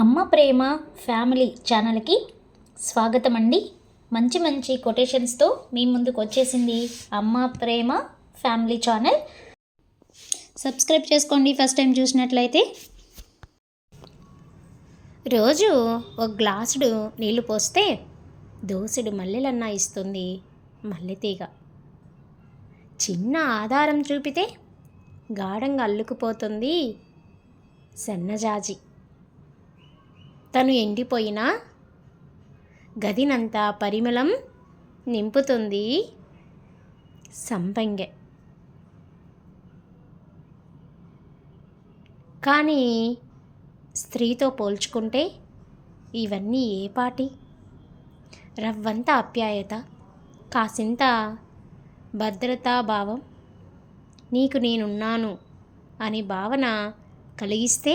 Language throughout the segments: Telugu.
అమ్మ ప్రేమ ఫ్యామిలీ ఛానల్కి స్వాగతం అండి మంచి మంచి కొటేషన్స్తో మీ ముందుకు వచ్చేసింది అమ్మ ప్రేమ ఫ్యామిలీ ఛానల్. సబ్స్క్రైబ్ చేసుకోండి ఫస్ట్ టైం చూసినట్లయితే. రోజు ఒక గ్లాసుడు నీళ్ళు పోస్తే దోసుడు మల్లెలన్నా ఇస్తుంది మల్లెతీగ చిన్న ఆధారం చూపితే గాఢంగా అల్లుకుపోతుంది సన్నజాజి. తను ఎండిపోయినా గదినంతా పరిమళం నింపుతుంది సంపంగె. కానీ స్త్రీతో పోల్చుకుంటే ఇవన్నీ ఏ పాటి? రవ్వంత ఆప్యాయత కాసింత భద్రతా భావం. నీకు నేనున్నాను అనే భావన కలిగిస్తే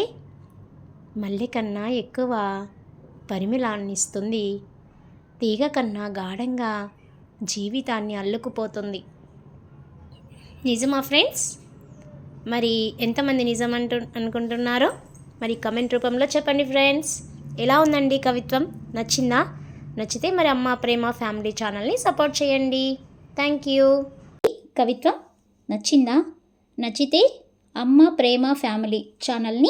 మల్లె కన్నా ఎక్కువ పరిమళాన్ని ఇస్తుంది తీగ కన్నా గాఢంగా జీవితాన్ని అల్లుకుపోతుంది. నిజమా ఫ్రెండ్స్? మరి ఎంతమంది నిజం అంటు అనుకుంటున్నారో మరి కమెంట్ రూపంలో చెప్పండి ఫ్రెండ్స్. ఎలా ఉందండి కవిత్వం? నచ్చిందా? నచ్చితే మరి అమ్మ ప్రేమ ఫ్యామిలీ ఛానల్ని సపోర్ట్ చేయండి. Thank you. కవిత్వం నచ్చిందా? నచ్చితే అమ్మ ప్రేమ ఫ్యామిలీ ఛానల్ని